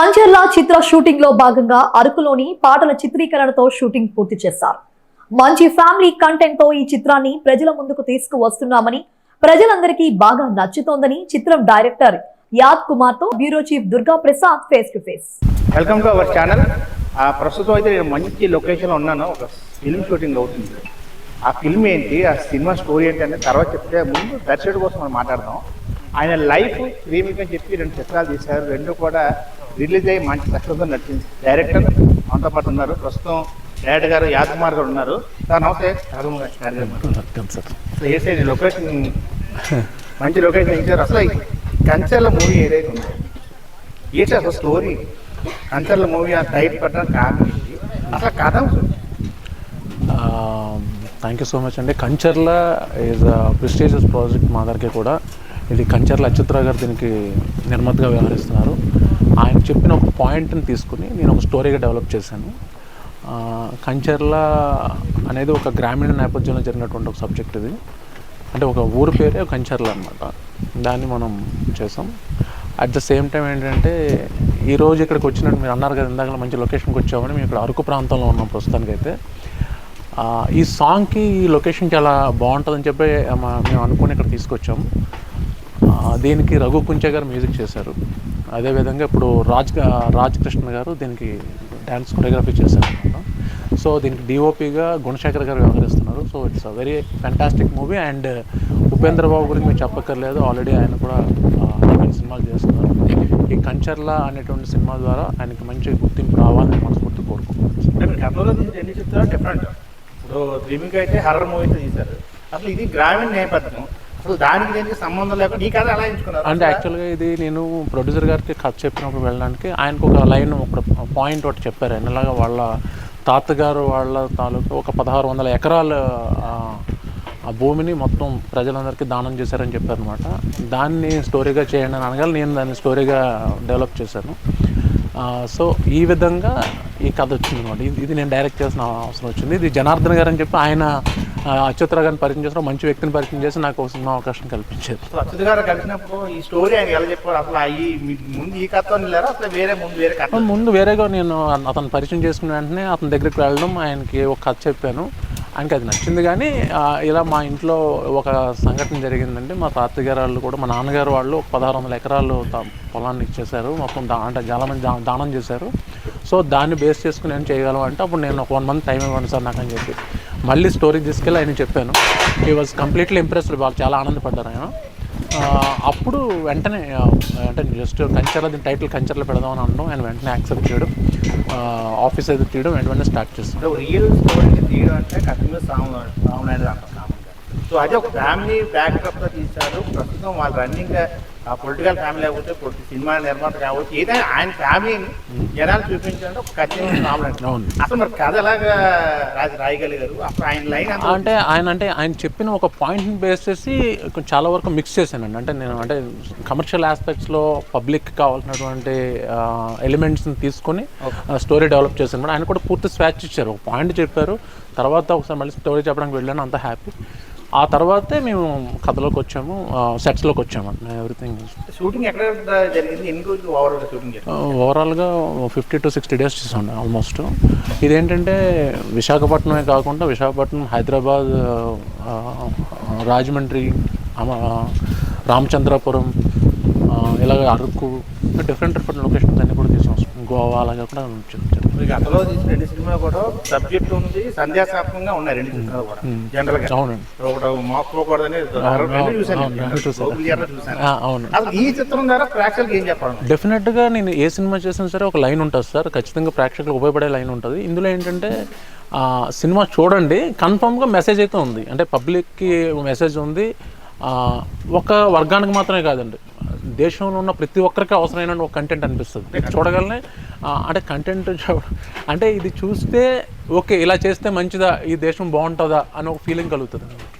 కంచర్ల చిత్ర షూటింగ్లో భాగంగా అరకులోని పాటల చిత్రీకరణతో షూటింగ్ పూర్తి చేశారు. మంచి ఫ్యామిలీ కంటెంట్తో ఈ చిత్రాన్ని ప్రజల ముందుకు తీసుకువస్తున్నామని ప్రజలందరికీ బాగా నచ్చుతోందని చిత్రం డైరెక్టర్ యాద్ కుమార్తో bureau chief Durga Prasad face to face. Welcome to our channel. ఆ ప్రస్తుతం అయితే నేను మంచి లొకేషన్ ఉన్నాను. ఒక ఫిల్మ్ షూటింగ్ అవుతుంది. ఆ ఫిల్మ్ ఏంటి ఆ సినిమా స్టోరీ ఏంటి అనేది తర్వాత చెప్తే ముందు దర్శకుడు కోసం మనం మాట్లాడదాం. ఆయన లైఫ్ ప్రేమికని చెప్పి రెండు చిత్రాలు తీశారు. రెండు కూడా రిలీజ్ అయ్యి మంచి సక్సెస్తో నడిచింది డైరెక్టర్ మనతో పాటు ఉన్నారు. ప్రస్తుతం డైరెక్టర్ గారు యాదకుమార్ గారు ఉన్నారు. సార్ నమస్తే. యాదకుమార్ గారు. అసలు ఏ సైడ్? లొకేషన్ మంచి లొకేషన్ ఇచ్చారు. అసలు కంచెల మూవీ ఏదైతే ఉందో ఏంటి అసలు స్టోరీ? కంచెల మూవీ ఆ టైట్ పెట్టడానికి కారణం? అసలు కథ థ్యాంక్ యూ సో మచ్ అండి. కంచర్ల ఈజ్ ప్రెస్టీజియస్ ప్రాజెక్ట్ మా దగ్గరికి కూడా. ఇది కంచర్ల అచ్యుత్రావు గారు దీనికి నిర్మాతగా వ్యవహరిస్తున్నారు. ఆయన చెప్పిన ఒక పాయింట్ని తీసుకుని నేను ఒక స్టోరీగా డెవలప్ చేశాను. కంచర్ల అనేది ఒక గ్రామీణ నేపథ్యంలో జరిగినటువంటి ఒక సబ్జెక్ట్ ఇది. అంటే ఒక ఊరు పేరే కంచర్ల అనమాట దాన్ని మనం చేసాం అట్ ద సేమ్ టైం ఏంటంటే ఈరోజు ఇక్కడికి వచ్చినట్టు మీరు అన్నారు కదా ఇందాక మంచి లొకేషన్కి వచ్చామని మేము ఇక్కడ అరకు ప్రాంతంలో ఉన్నాం ప్రస్తుతానికైతే. ఈ సాంగ్కి ఈ లొకేషన్ చాలా బాగుంటుందని చెప్పి మేము అనుకుని ఇక్కడ తీసుకొచ్చాము దీనికి రఘు కుంచే గారు మ్యూజిక్ చేశారు. అదేవిధంగా ఇప్పుడు రాజ్ రాజకృష్ణ గారు దీనికి డ్యాన్స్ కొరియోగ్రఫీ చేశారు అనమాట సో దీనికి డిఓపిగా గుణశేఖర్ గారు వ్యవహరిస్తున్నారు. So it's a very fantastic movie and Upendra Babu గురించి మీరు చెప్పక్కర్లేదు. ఆల్రెడీ ఆయన కూడా అనేక సినిమాలు చేస్తున్నారు. ఈ కంచర్ల అనేటువంటి సినిమా ద్వారా ఆయనకి మంచి గుర్తింపు రావాలని మనస్ఫూర్తి కోరుకుంటున్నాను. ఎన్ని డిఫరెంట్ ఇప్పుడు ప్రేమిక అయితే హర్రర్ మూవీతో తీశారు. అసలు ఇది గ్రామీణ నేపథ్యం. దానికి దీనికి సంబంధం లేకుండా ఈ కథ ఎలా ఎంచుకున్నారు? అంటే యాక్చువల్గా ఇది నేను ప్రొడ్యూసర్ గారికి కథ చెప్పినప్పుడు వెళ్ళడానికి ఆయనకు ఒక లైన్ ఒక పాయింట్ ఒకటి చెప్పారు. ఆయన ఇలాగా వాళ్ళ తాతగారు వాళ్ళ తాలూకు ఒక పదహారు వందల ఎకరాలు ఆ, భూమిని మొత్తం ప్రజలందరికీ దానం చేశారని చెప్పారనమాట దాన్ని స్టోరీగా చేయండి అని అనగా నేను దాన్ని స్టోరీగా డెవలప్ చేశాను. సో ఈ విధంగా ఈ కథ వచ్చింది అనమాట ఇది ఇది నేను డైరెక్ట్ చేసిన అవసరం వచ్చింది. ఇది జనార్దన్ గారు అని చెప్పి ఆయన ఆ, అచ్యుతరావు గారిని పరిచయం చేసిన మంచి వ్యక్తిని పరిచయం చేసి నాకు సినిమా అవకాశం కల్పించారు. అసలు అచ్యుత్ గారు కలిసినప్పుడు ఈ స్టోరీ ఆయన ఎలా చెప్పారు? అసలు ఈ ముందు ఈ వెళ్ళారా అసలు వేరే ముందు వేరే కథ? ముందు వేరేగా నేను అతను పరిచయం చేసుకున్న వెంటనే అతని దగ్గరికి వెళ్ళడం ఆయనకి ఒక కథ చెప్పాను. ఆయనకి అది నచ్చింది కానీ ఇలా మా ఇంట్లో ఒక సంఘటన జరిగిందండి. మా తాతయ్య గారు వాళ్ళు కూడా మా నాన్నగారు వాళ్ళు ఒక పదహారు వందల ఎకరాలు పొలాన్ని ఇచ్చేశారు. మొత్తం దా అంటే చాలా మంది దా- దానం చేశారు. సో దాన్ని బేస్ చేసుకుని ఏం చేయగలం అంటే అప్పుడు నేను ఒక వన్ మంత్ టైం ఇవ్వండి సార్ నాకు అని చెప్పి. మళ్ళీ స్టోరీ తీసుకెళ్ళి ఆయన చెప్పాను. ఈ వాజ్ కంప్లీట్లీ ఇంప్రెస్డ్ వాళ్ళు చాలా ఆనందపడ్డారు ఆయన. అప్పుడు వెంటనే అంటే జస్ట్ కంచర్లో దీని టైటిల్ కంచర్లో పెడదాం అని అనడం ఆయన వెంటనే యాక్సెప్ట్ చేయడం ఆఫీస్ అయితే తీయడం వెంటనే స్టార్ట్ చేస్తాం రియల్ స్టోరీని తీయడం అంటే కఠిన సాము అంటారు సో అది ఒక ఫ్యామిలీ బ్యాక్డ్రాప్తో తీశారు. ప్రస్తుతం వాళ్ళు రన్నింగ్ ఆ పొలిటికల్ ఫ్యామిలీ పొలిటి సినిమా నిర్మాత కావచ్చు ఏదైనా ఆయన ఫ్యామిలీని జనాలు ఒక ఖచ్చితంగా అవును. అసలు మరి కథ ఎలాగా రాసి రాయగలిగారు? అప్పుడు ఆయన లైన్ అంటే ఆయన అంటే ఆయన చెప్పిన ఒక పాయింట్ని బేస్ చేసి చాలా వరకు మిక్స్ చేశానండి. అంటే నేను అంటే కమర్షియల్ ఆస్పెక్ట్స్లో పబ్లిక్ కావాల్సినటువంటి ఎలిమెంట్స్ని తీసుకొని స్టోరీ డెవలప్ చేశాను. ఆయన కూడా పూర్తి స్వాచ్ ఇచ్చారు. ఒక పాయింట్ చెప్పారు. తర్వాత ఒకసారి మళ్ళీ స్టోరీ చెప్పడానికి వెళ్ళాను. అంత హ్యాపీ ఆ తర్వాతే మేము కథలోకి వచ్చాము సెట్స్లోకి వచ్చాము. ఎవ్రీథింగ్ షూటింగ్ ఎక్కడ జరిగింది? ఎన్ని రోజులు ఓవరాల్ షూటింగ్ ఓవరాల్గా ఫిఫ్టీ టు సిక్స్టీ డేస్ చేసాం ఆల్మోస్ట్ ఇదేంటంటే విశాఖపట్నమే కాకుండా విశాఖపట్నం హైదరాబాద్ ఆ, రాజమండ్రి అమ- రామచంద్రపురం ఇలాగ అరకు డిఫరెంట్ డిఫరెంట్ లొకేషన్స్ అన్ని కూడా తీసాం గోవా అలాగే కూడా గతంలో తీసిన రెండు సినిమాలు కూడా సబ్జెక్ట్ ఉంది సంధ్యాశాపంగా ఉన్నాయి రెండు సినిమాలు కూడా జనరల్గా ఒకటి ఆ, అవును. అసలు ఈ చిత్రం ద్వారా ప్రేక్షకులకు ఏం చెప్పాలి? డెఫినెట్గా నేను ఏ సినిమా చేసినా సరే ఒక లైన్ ఉంటుంది సార్ ఖచ్చితంగా ప్రేక్షకులకు ఉపయోగపడే లైన్ ఉంటుంది. ఇందులో ఏంటంటే ఆ, సినిమా చూడండి కన్ఫామ్గా మెసేజ్ అయితే ఉంది. అంటే పబ్లిక్కి మెసేజ్ ఉంది. ఒక వర్గానికి మాత్రమే కాదండి. దేశంలో ఉన్న ప్రతి ఒక్కరికి అవసరమైన ఒక కంటెంట్ అనిపిస్తుంది. చూడగలనే అంటే కంటెంట్ అంటే ఇది చూస్తే ఓకే ఇలా చేస్తే మంచిదా ఈ దేశం బాగుంటుందా అని ఒక ఫీలింగ్ కలుగుతుంది. అంటే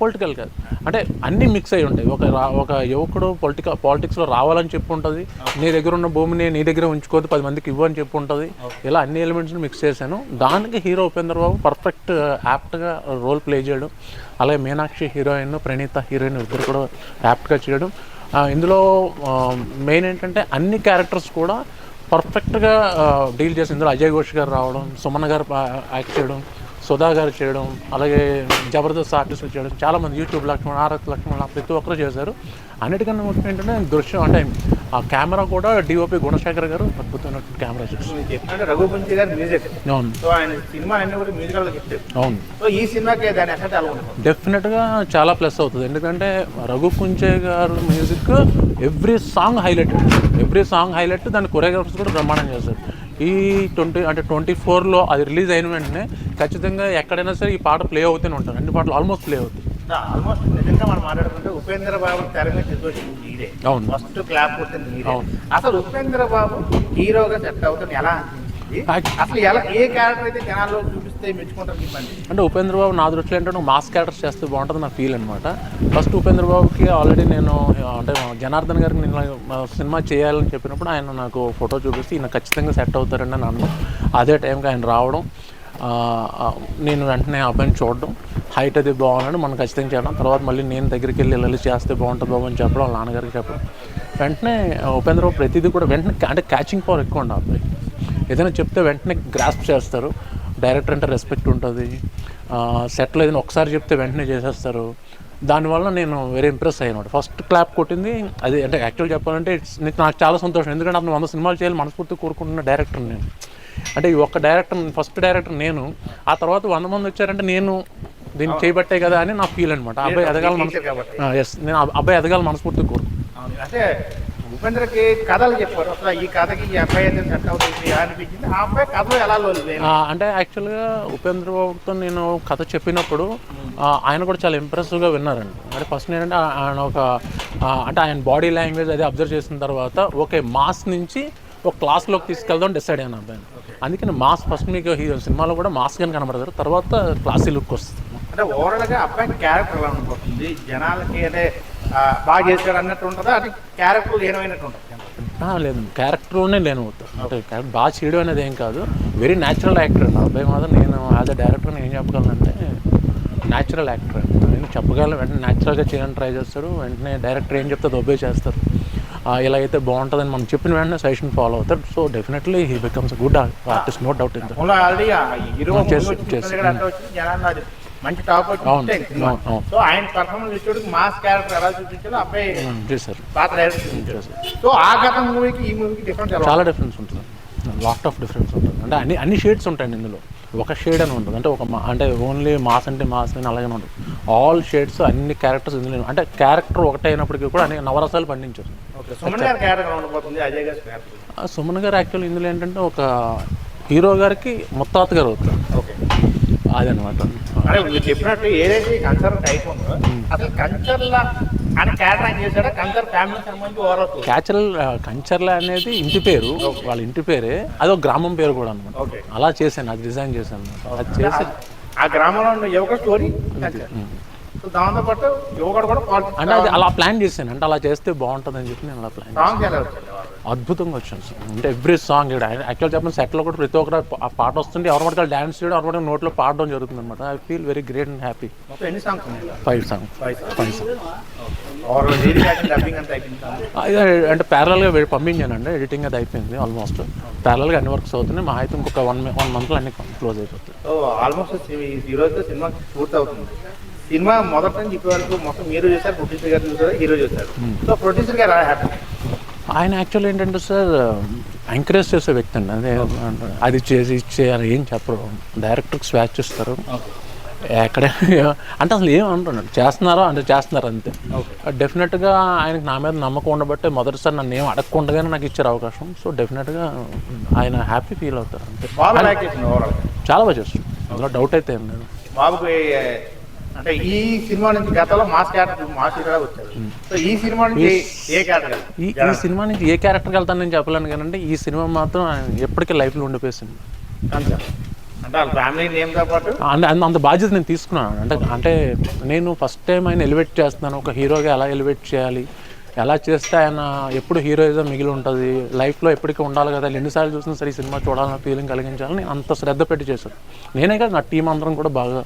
పొలిటికల్ కాదు. అంటే అన్నీ మిక్స్ అయి ఉంటాయి. ఒక ఒక యువకుడు పొలిటికల్ పాలిటిక్స్లో రావాలని చెప్పి ఉంటుంది నీ దగ్గర ఉన్న భూమిని నీ దగ్గర ఉంచుకోవద్దు పది మందికి ఇవ్వు అని చెప్పి ఉంటుంది ఇలా అన్ని ఎలిమెంట్స్ని మిక్స్ చేశాను. దానికి హీరో ఉపేంద్ర బాబు పర్ఫెక్ట్ యాప్ట్గా రోల్ ప్లే చేయడం. అలాగే మీనాక్షి హీరోయిన్ ప్రణీత హీరోయిన్ ఇద్దరు కూడా యాప్ట్గా చేయడం. ఇందులో మెయిన్ ఏంటంటే అన్ని క్యారెక్టర్స్ కూడా పర్ఫెక్ట్గా డీల్ చేసి ఇందులో అజయ్ ఘోష్ గారు రావడం సుమన్ గారు యాక్ట్ చేయడం. సుధా గారు చేయడం అలాగే జబర్దస్త్ ఆర్టిస్టులు చేయడం చాలామంది యూట్యూబ్ లక్ష్మణ్ ఆర్ఎస్ లక్ష్మణ్ ప్రతి ఒక్కరు చేశారు. అన్నిటికన్నా ముఖ్యం ఏంటంటే దృశ్యం అంటే ఆ కెమెరా కూడా డిఓపి గుణశేఖర్ గారు అద్భుతమైన కెమెరా చేస్తారు గారి మ్యూజిక్. అవును. సో ఆయన సినిమా కూడా మ్యూజికల్ అవును. సో ఈ సినిమాకి దాని ఎఫెక్ట్ ఎలా ఉంటుంది? డెఫినెట్గా చాలా ప్లస్ అవుతుంది. ఎందుకంటే రఘు కుంచే గారు music every song highlight. Every song highlight దాని కొరియోగ్రాఫర్స్ కూడా బ్రహ్మాండం చేస్తారు ఈ ట్వంటీ అంటే ట్వంటీ ఫోర్లో అది రిలీజ్ అయిన వెంటనే ఖచ్చితంగా ఎక్కడైనా సరే ఈ పాట ప్లే అవుతూనే ఉంటారు అన్ని పాటలు ఆల్మోస్ట్ ప్లే అవుతాయి. ఆల్మోస్ట్ నిజంగా మనం మాట్లాడుకుంటే ఉపేంద్ర బాబు తెర మీద మీరే అవును. ఫస్ట్ క్లాప్ మీరే అవును. అసలు ఉపేంద్ర బాబు హీరోగా సెట్ అవుతుంది ఎలా అసలు ఎలా ఏ క్యారెక్టర్ అయితే జనాల్లో చెప్పండి అంటే ఉపేంద్ర బాబు నా దృష్టిలో ఏంటంటే మాస్ క్యారెక్టర్స్ చేస్తే బాగుంటుంది నా ఫీల్ అనమాట ఫస్ట్ ఉపేంద్ర బాబుకి ఆల్రెడీ నేను అంటే జనార్దన్ గారికి నేను సినిమా చేయాలని చెప్పినప్పుడు ఆయన నాకు ఫోటో చూపిస్తే ఈయన ఖచ్చితంగా సెట్ అవుతారని నన్ను అదే టైంకి ఆయన రావడం నేను వెంటనే ఆ అబ్బాయిని చూడడం హైట్ అది బాగున్నాడు మనం ఖచ్చితంగా చేయడం తర్వాత మళ్ళీ నేను దగ్గరికి వెళ్ళి వెళ్ళి చేస్తే బాగుంటుంది బాబు అని చెప్పడం నాన్నగారికి చెప్పడం. వెంటనే ఉపేంద్ర బాబు ప్రతిదీ కూడా వెంటనే అంటే క్యాచింగ్ పవర్ ఎక్కువ ఉండే అబ్బాయి ఏదైనా చెప్తే వెంటనే గ్రాస్ప్ చేస్తారు. డైరెక్టర్ అంటే రెస్పెక్ట్ ఉంటుంది. సెట్లో ఏదైనా ఒకసారి చెప్తే వెంటనే చేసేస్తారు. దానివల్ల నేను వెరీ ఇంప్రెస్ అయ్యాను ఫస్ట్ క్లాప్ కొట్టింది అది అంటే యాక్చువల్ చెప్పాలంటే it's- నీకు చాలా సంతోషం. ఎందుకంటే అతను వంద సినిమాలు చేయాలి మనస్ఫూర్తి కోరుకుంటున్న డైరెక్టర్ నేను. అంటే ఈ ఒక్క డైరెక్టర్ ఫస్ట్ డైరెక్టర్ నేను. ఆ తర్వాత వంద మంది వచ్చారంటే నేను దీన్ని చేయబట్టే కదా అని నా ఫీల్ అనమాట అబ్బాయి ఎదగాలి. మనసు ఎస్ నేను అబ్బాయి ఎదగాలి మనస్ఫూర్తి అవును. అంటే ఉపేంద్రకి కథలు చెప్పారు. అసలు ఈ కథకి ఈ అబ్బాయి అయితే సెట్ అవుతుంది అనిపించింది. ఆ అబ్బాయి కథలో ఎలా అంటే యాక్చువల్గా ఉపేంద్ర బాబుతో నేను కథ చెప్పినప్పుడు ఆయన కూడా చాలా ఇంప్రెసివ్గా విన్నారండి. అంటే ఫస్ట్ ఏంటంటే ఆయన ఒక అంటే ఆయన బాడీ లాంగ్వేజ్ అది అబ్జర్వ్ చేసిన తర్వాత ఓకే మాస్ నుంచి ఒక క్లాస్లోకి తీసుకెళ్దాం డిసైడ్ అయ్యాను అబ్బాయిని. అందుకని మాస్ ఫస్ట్ మీకు ఈ సినిమాలో కూడా మాస్గానే కనబడతారు. తర్వాత క్లాసీ లుక్ వస్తుంది. అంటే ఓవరాల్గా అబ్బాయి క్యారెక్టర్ ఎలా ఉండబోతుంది జనాలకి అంటే బాగా చేశాడు అన్నట్టు ఉంటుందా క్యారెక్టర్ లేనమైనట్టు ఉంటుంది? లేదు. క్యారెక్టర్లోనే లేను అవుతాను అంటే బాగా చేయడం అనేది ఏం కాదు. వెరీ న్యాచురల్ యాక్టర్ అండి. అబ్బాయి మాత్రం నేను యాజ్ అ డైరెక్టర్ నేను ఏం చెప్పగలనంటే న్యాచురల్ యాక్టర్ నేను చెప్పగలను. వెంటనే న్యాచురల్గా చేయడానికి ట్రై చేస్తారు. వెంటనే డైరెక్టర్ ఏం చెప్తే ఒబే చేస్తారు. ఇలా అయితే బాగుంటుందని మనం చెప్పిన వెంటనే సజెషన్ ఫాలో అవుతారు. So definitely he becomes good artist no doubt in మంచి టాప్. సో ఆయన పర్ఫార్మెన్స్ ఇచ్చేటికి మాస్ క్యారెక్టర్ ఎలా చూపించాలో అబ్బాయి పాత్ర సో ఆ గత మూవీకి ఈ మూవీకి డిఫరెన్స్ ఎలా చాలా డిఫరెన్స్ ఉంటుంది. లాట్ ఆఫ్ డిఫరెన్స్ ఉంటుంది. అంటే అన్ని అన్ని షేడ్స్ ఉంటాయండి ఇందులో. ఒక షేడ్ అని ఉంటుంది. అంటే ఒక మా- అంటే ఓన్లీ మాస్ అంటే మాస్ అని అలాగే ఉంటుంది. ఆల్ షేడ్స్ అన్ని క్యారెక్టర్స్ ఇందులో అంటే క్యారెక్టర్ ఒకటే అయినప్పటికీ కూడా అన్ని నవరసాలు పండించారు. ఓకే సుమన్ గారి యాక్చువల్ ఇందులో ఏంటంటే ఒక హీరో గారికి ముత్తాత గారు అవుతారు. ఓకే. అదనమాట అంటే మీరు చెప్పినట్టు ఏదైతే కన్సర్ టైప్ ఉందో అసలు కల్చర్లా క్యారెక్టర్ ఆయన చేశాడా? కల్చర్ ఫ్యామిలీ సంబంధించి ఓవరాల్ క్యాచరల్ కంచర్ల అనేది ఇంటి పేరు వాళ్ళ ఇంటి పేరే. అది ఒక గ్రామం పేరు కూడా అనమాట. అలా చేశాను అది డిజైన్ చేశాను. అది చేసి ఆ గ్రామంలో ఉన్న యువక స్టోరీ దాంతో పాటు కూడా అంటే అది అలా ప్లాన్ చేశాను. అంటే అలా చేస్తే బాగుంటుందని చెప్పి నేను అలా ప్లాన్? అద్భుతంగా వచ్చాను సార్. అంటే ఎవ్రీ సాంగ్ యాక్చువల్ చెప్పిన సెట్లో కూడా ప్రతి ఒక్కరు ఆ పాట వస్తుంటే ఎవరి పట్టుకొని డ్యాన్స్ చేయడం ఎవరి పట్టుకొని నోట్లో పాడడం జరుగుతుంది అనమాట I feel very great and happy ఎన్ని songs five song. Five song అంటే ప్యారల్గా పంపించానండి. ఎడిటింగ్ అది అయిపోయింది ఆల్మోస్ట్ ప్యారల్గా అన్ని వర్క్స్ అవుతున్నాయి. మా అయితే ఇంకొక వన్ వన్ మంత్లో అన్ని క్లోజ్ అయిపోతాయి. సో ఆల్మోస్ట్ ఈ రోజుతో సినిమా పూర్తి అవుతుంది సినిమా మొదటి నుంచి ఇప్పటి వరకు మొత్తం మీరు చూసారు ప్రొడ్యూసర్ గారు చూసారు హీరో చూసారు సో ప్రొడ్యూసర్ గారు హ్యాపీ? ఆయన యాక్చువల్ ఏంటంటే సార్ ఎంకరేజ్ చేసే వ్యక్తి అండి. అదే అది చేసి ఇది చేయాలి ఏం చెప్పరు. డైరెక్టర్కి స్వాచ్ ఇస్తారు. ఎక్కడ అంటే అసలు ఏం అంటున్నాడు చేస్తున్నారో అంటే చేస్తున్నారు అంతే. డెఫినెట్గా ఆయనకి నా మీద నమ్మకం ఉండబట్టే మొదటిసారి నన్ను ఏం అడగకుండగానే నాకు ఇచ్చారు అవకాశం. సో డెఫినెట్గా ఆయన హ్యాపీ ఫీల్ అవుతారు అంతే. చాలా బాగా చేస్తారు అందులో డౌట్ అయితే ఏం లేదు. బాబుకి అంటే ఈ సినిమా నుంచి గతంలో మాస్ క్యారెక్టర్ మాస్ హీరో వచ్చారు. సో ఈ సినిమా నుంచి ఏ క్యారెక్టర్ ఈ ఈ సినిమా నుంచి ఏ క్యారెక్టర్కి వెళ్తాను నేను చెప్పలేను కానీ ఈ సినిమా మాత్రం ఎప్పటికీ లైఫ్లో ఉండిపోయింది అంటే పాటు? అంటే అంత అంత బాధ్యత నేను తీసుకున్నాను. అంటే అంటే నేను ఫస్ట్ టైం ఆయన ఎలివేట్ చేస్తున్నాను. ఒక హీరోగా ఎలా ఎలివేట్ చేయాలి? ఎలా చేస్తే ఆయన ఎప్పుడు హీరోయిజం మిగిలి ఉంటుంది? లైఫ్లో ఎప్పటికీ ఉండాలి కదా? ఎన్నిసార్లు చూసినా సరే ఈ సినిమా చూడాలన్న ఫీలింగ్ కలిగించాలని అంత శ్రద్ధ పెట్టి చేశాను. నేనే కాదు నా టీం అందరం కూడా బాగా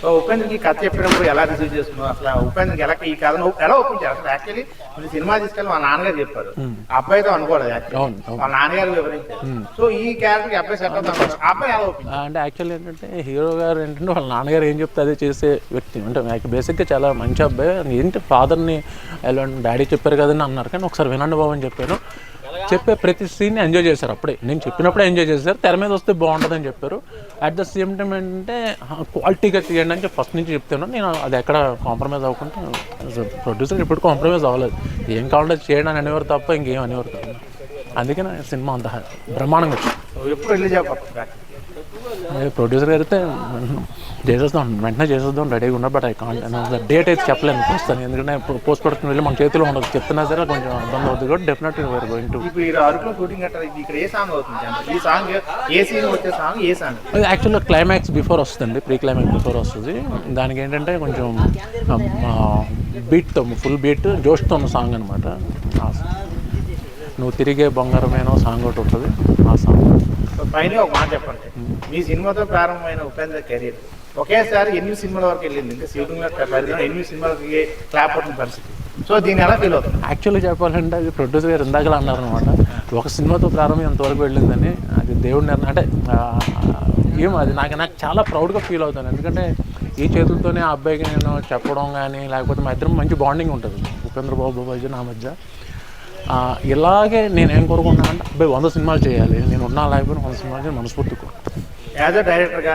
సో ఉపేంద్రకి కథ చెప్పినప్పుడు ఎలా రిసీవ్ చేసుకున్నావు? అసలు ఉపేంద్రకి ఎలా ఈ కథను ఎలా ఒప్పించారు అసలు యాక్చువల్లీ మీరు సినిమా తీసుకెళ్ళి మా నాన్నగారు చెప్పారు. అబ్బాయితో అనుకోలేదు యాక్చువల్లీ. మా నాన్నగారు వివరించారు. సో ఈ క్యారెక్టర్ అబ్బాయి సెట్ అవుతాం ఆ అబ్బాయి ఎలా ఒప్పించారు ఆ, అంటే యాక్చువల్లీ ఏంటంటే హీరో గారు ఏంటంటే వాళ్ళ నాన్నగారు ఏం చెప్తే అదే చేసే వ్యక్తి. అంటే నాకు బేసిక్గా చాలా మంచి అబ్బాయి. ఏంటి ఫాదర్ని ఎలా డాడీ చెప్పారు కదని అన్నారు. కానీ ఒకసారి వినండి బాబు అని చెప్పాను. చెప్పే ప్రతి సీన్ని ఎంజాయ్ చేశారు అప్పుడే. నేను చెప్పినప్పుడే ఎంజాయ్ చేశారు. తెర మీద వస్తే బాగుంటుందని చెప్పారు. అట్ ద సేమ్ టైం ఏంటంటే క్వాలిటీగా తీయండి అని ఫస్ట్ నుంచి చెప్తున్నాను నేను అది ఎక్కడ కాంప్రమైజ్ అవ్వకుండా ప్రొడ్యూసర్ ఇప్పుడు కాంప్రమైజ్ అవ్వలేదు. ఏం కావాలంటే చేయడం అని అనేవారు తప్ప ఇంకేం అనేవారు తప్ప అందుకే నా సినిమా అంత బ్రహ్మాండంగా వచ్చింది. ఎప్పుడు వెళ్ళి ప్రొడ్యూసర్ అయితే చేసేద్దాం వెంటనే చేసేద్దాం రెడీగా ఉన్నా బట్ ఐ కాంట్ డేట్ అయితే చెప్పలేను. ప్రస్తుతానికి ఎందుకంటే పోస్ట్ ప్రొడక్షన్ వెళ్ళి మన చేతిలో ఉండదు. చెప్తున్నా సరే కొంచెం ఇబ్బంది అవుతుంది కూడా డెఫినెట్గా వేర్ గోయింగ్ టు యాక్చువల్గా క్లైమాక్స్ బిఫోర్ వస్తుంది ప్రీ క్లైమాక్స్ బిఫోర్ వస్తుంది. దానికి ఏంటంటే కొంచెం బీట్తో ఫుల్ బీట్ జోష్తో ఉన్న సాంగ్ అనమాట నువ్వు తిరిగే బంగారమైన సాంగ్ ఒకటి ఉంటుంది. ఆ సాంగ్ ఫైనల్ ఒక మాట చెప్పండి. మీ సినిమాతో ప్రారంభమైన ఉపేంద్ర కెరీర్. ఒకేసారి ఎన్ని సినిమాల వరకు వెళ్ళింది? ఇంకా షూటింగ్లో ఎన్ని సినిమాలకి క్లాప్ అవుతున్న పరిస్థితి? సో దీని ఎలా ఫీల్ అవుతుంది? యాక్చువల్లీ చెప్పాలంటే అది ప్రొడ్యూసర్ గారు ఇందాకలా అన్నారనమాట ఒక సినిమాతో ప్రారంభం ఎంతవరకు వెళ్ళిందని అది దేవుడిని అంటే ఏం ఏమో అది నాకు నాకు చాలా ప్రౌడ్గా ఫీల్ అవుతాను ఎందుకంటే ఈ చేతులతోనే ఆ అబ్బాయికి నేను చెప్పడం కానీ లేకపోతే మా ఇద్దరం మంచి బాండింగ్ ఉంటుంది. ఉపేంద్ర బాబు బాబాజీ నా మధ్య. ఇలాగే నేను ఏం కోరుకుంటున్నాను అంటే అబ్బాయి వంద సినిమాలు చేయాలి నేను ఉన్నా లేకపోయినా వంద సినిమాలు చేయాలి మనస్ఫూర్తి. యాజ్ అ డైరెక్టర్గా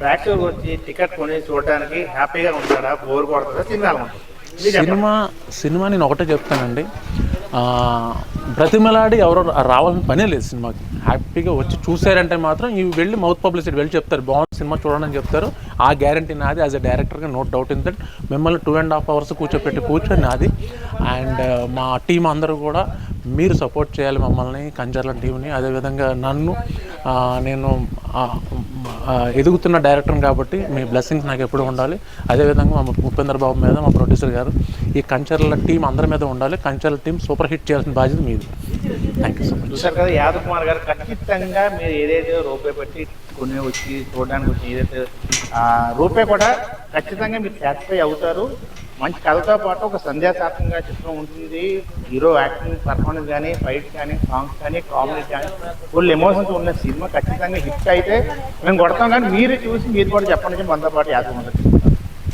ప్రేక్షకులకు వచ్చి టికెట్ కొని చూడడానికి హ్యాపీగా ఉంటాడా బోర్ కొడుతుందా సినిమా. సినిమా సినిమా నేను ఒకటే చెప్తానండి బ్రతిమలాడి ఎవరో రావాలని పనే లేదు సినిమాకి. హ్యాపీగా వచ్చి చూసారంటే మాత్రం ఇవి వెళ్ళి మౌత్ పబ్లిసిటీ వెళ్ళి చెప్తారు. బాగుంది సినిమా చూడండి అని చెప్తారు. ఆ గ్యారంటీ నాది యాజ్ అ డైరెక్టర్గా నో డౌట్ ఇన్ దట్ మిమ్మల్ని టూ అండ్ హాఫ్ అవర్స్ కూర్చోపెట్టి కూర్చొని నాది. అండ్ uh, మా టీం అందరూ కూడా మీరు సపోర్ట్ చేయాలి మమ్మల్ని కంజర్ల టీంని అదేవిధంగా నన్ను నేను ఎదుగుతున్న డైరెక్టర్ కాబట్టి మీ బ్లెస్సింగ్స్ నాకు ఎప్పుడు ఉండాలి. అదేవిధంగా మా ఉపేంద్ర బాబు మీద మా ప్రొడ్యూసర్ గారు. ఈ కంచర్ల టీం అందరి మీద ఉండాలి. కంచర్ల టీం సూపర్ హిట్ చేయాల్సిన బాధ్యత మీది. థ్యాంక్ యూ సో మచ్ చూసారు కదా యాదవ్ కుమార్ గారు ఖచ్చితంగా మీరు ఏదైతే రూపాయి పెట్టి కొన్ని వచ్చి చూడడానికి వచ్చి ఏదైతే రూపాయి కూడా ఖచ్చితంగా మీరు సాటిస్ఫై అవుతారు. మంచి కథతో పాటు ఒక సంధ్యాశాత్మకంగా చిత్రం ఉంటుంది. హీరో యాక్టింగ్ పర్ఫార్మెన్స్ కానీ ఫైట్ కానీ సాంగ్స్ కానీ కామెడీ కానీ ఫుల్ ఎమోషన్స్ ఉన్న సినిమా ఖచ్చితంగా హిట్ అయితే మేము కొడతాం. కానీ మీరు చూసి మీరు కూడా చెప్పండి మనతో పాటు యాదవ్ కుమార్